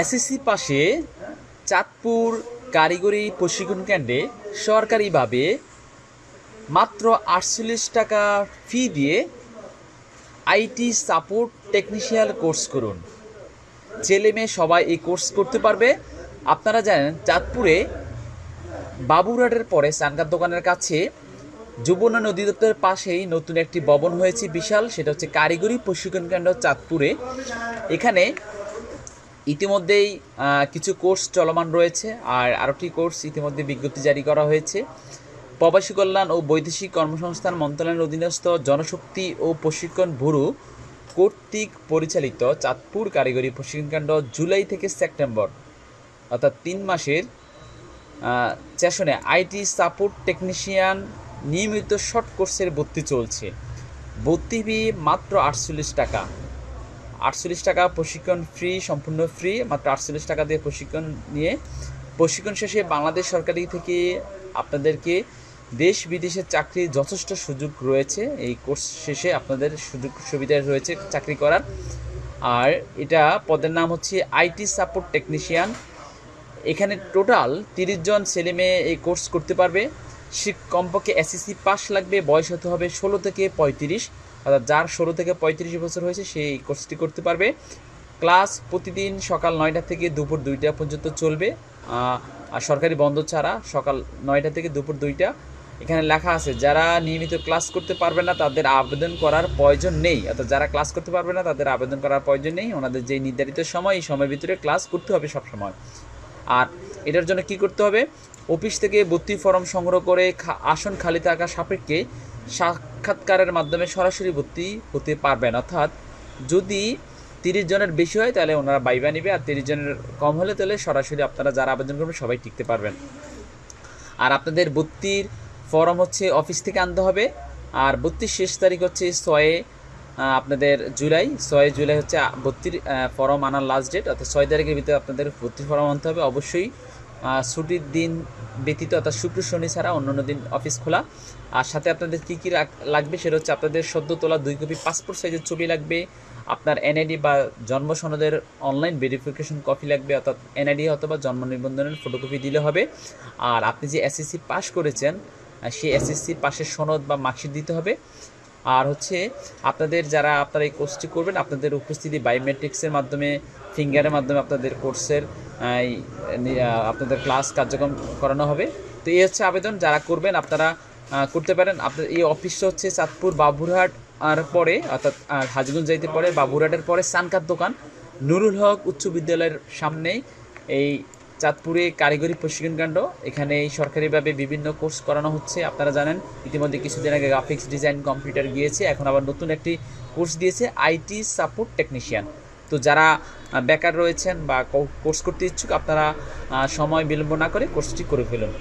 SSC পাশে চাঁদপুর কারিগরি প্রশিক্ষণ কেন্দ্রে সরকারিভাবে মাত্র আটচল্লিশ টাকা ফি দিয়ে আইটি সাপোর্ট টেকনিশিয়াল কোর্স করুন। ছেলে মেয়ে সবাই এই কোর্স করতে পারবে। আপনারা জানেন, চাঁদপুরে বাবুরহাটের পরে সানকার দোকানের কাছে যুবনা নদী দপ্তরের পাশেই নতুন একটি ভবন হয়েছে বিশাল, সেটা হচ্ছে কারিগরি প্রশিক্ষণ কেন্দ্র চাঁদপুরে। এখানে ইতিমধ্যেই কিছু কোর্স চলমান রয়েছে আর আরেকটি কোর্স ইতিমধ্যে বিজ্ঞপ্তি জারি করা হয়েছে। প্রবাসী কল্যাণ ও বৈদেশিক কর্মসংস্থান মন্ত্রণালয়ের অধীনস্থ জনশক্তি ও প্রশিক্ষণ ব্যুরো কর্তৃক পরিচালিত চাঁদপুর কারিগরি প্রশিক্ষণ কেন্দ্র জুলাই থেকে সেপ্টেম্বর, অর্থাৎ তিন মাসের সেশনে আইটি সাপোর্ট টেকনিশিয়ান নিয়মিত শর্ট কোর্সের ভর্তি চলছে। ভর্তি ফি মাত্র আটচল্লিশ টাকা। আটচল্লিশ টাকা প্রশিক্ষণ ফ্রি সম্পূর্ণ ফ্রি মাত্র আটচল্লিশ টাকা দিয়ে প্রশিক্ষণ নিয়ে প্রশিক্ষণ শেষে বাংলাদেশ সরকারি থেকে আপনাদেরকে দেশ বিদেশের চাকরির যথেষ্ট সুযোগ রয়েছে। এই কোর্স শেষে আপনাদের সুযোগ সুবিধা রয়েছে চাকরি করার। আর এটা পদের নাম হচ্ছে আইটি সাপোর্ট টেকনিশিয়ান এখানে টোটাল তিরিশ জন ছেলে মেয়ে এই কোর্স করতে পারবে। কমপক্ষে এসএসসি পাস লাগবে, বয়স হতে হবে ষোলো থেকে পঁয়ত্রিশ। অর্থাৎ যার ষোলো থেকে পঁয়ত্রিশ বছর হয়েছে, সেই কোর্সটি করতে পারবে। ক্লাস প্রতিদিন সকাল নয়টা থেকে দুপুর দুইটা পর্যন্ত চলবে। আর সরকারি বন্ধ ছাড়া সকাল নয়টা থেকে দুপুর দুইটা। এখানে লেখা আছে, যারা নিয়মিত ক্লাস করতে পারবে না, তাদের আবেদন করার প্রয়োজন নেই। অর্থাৎ যারা ক্লাস করতে পারবে না, তাদের আবেদন করার প্রয়োজন নেই। ওনাদের যে নির্ধারিত সময়, এই সময়ের ভিতরে ক্লাস করতে হবে সব সময় আর এটার জন্য কি করতে হবে? অফিস থেকে ভর্তি ফর্ম সংগ্রহ করে আসন খালি থাকা সাপেক্ষে সাক্ষাৎকারের মাধ্যমে সরাসরি ভর্তি হতে পারবেন। অর্থাৎ যদি তিরিশ জনের বেশি হয়, তাহলে ওনারা বাইবা নেবে। আর তিরিশ জনের কম হলে তাহলে সরাসরি আপনারা যারা আবেদন করবেন সবাই টিকতে পারবেন। আর আপনাদের ভর্তির ফর্ম হচ্ছে অফিস থেকে আনতে হবে। আর ভর্তির শেষ তারিখ হচ্ছে ছয়ে আপনাদের জুলাই। ছয় জুলাই হচ্ছে ভর্তির ফর্ম আনার লাস্ট ডেট অর্থাৎ ছয় তারিখের ভিতরে আপনাদের ভর্তির ফর্ম আনতে হবে। অবশ্যই ছুটির দিন ব্যতীত অর্থাৎ শুক্র, শনি ছাড়া অন্যান্য দিন অফিস খোলা। আর সাথে আপনাদের কী কী লাগবে সেটা হচ্ছে আপনাদের সদ্য তোলা দুই কপি পাসপোর্ট সাইজের ছবি লাগবে, আপনার এনআইডি বা জন্ম সনদের অনলাইন ভেরিফিকেশন কপি লাগবে, অর্থাৎ এনআইডি অথবা জন্ম নিবন্ধনের ফটোকপি দিলে হবে। আর আপনি যে এসএসসি পাস করেছেন সেই এসএসসি পাশের সনদ বা মার্কশিট দিতে হবে। আর হচ্ছে আপনাদের যারা আপনারা এই কোর্সটি করবেন, আপনাদের উপস্থিতি বায়োমেট্রিক্সের মাধ্যমে ফিঙ্গারের মাধ্যমে আপনাদের কোর্সের আপনাদের ক্লাস কার্যক্রম করানো হবে। তো এই হচ্ছে আবেদন, যারা করবেন আপনারা করতে পারেন। আপনার এই অফিসটা হচ্ছে চাঁদপুর বাবুরহাট, আর পরে, অর্থাৎ হাজগঞ্জ যাইতে পরে, বাবুরহাটের পরে সানকার দোকান, নুরুল হক উচ্চ বিদ্যালয়ের সামনেই এই চাঁদপুরে কারিগরি প্রশিক্ষণ কাণ্ড। এখানে সরকারিভাবে বিভিন্ন কোর্স করানো হচ্ছে, আপনারা জানেন। ইতিমধ্যে কিছুদিন আগে গ্রাফিক্স ডিজাইন কম্পিউটার গিয়েছে, এখন আবার নতুন একটি কোর্স দিয়েছে আইটি সাপোর্ট টেকনিশিয়ান। তো যারা বেকার রয়েছেন বা কোর্স করতে ইচ্ছুক, আপনারা সময় বিলম্ব না করে কোর্সটি করে ফেলুন।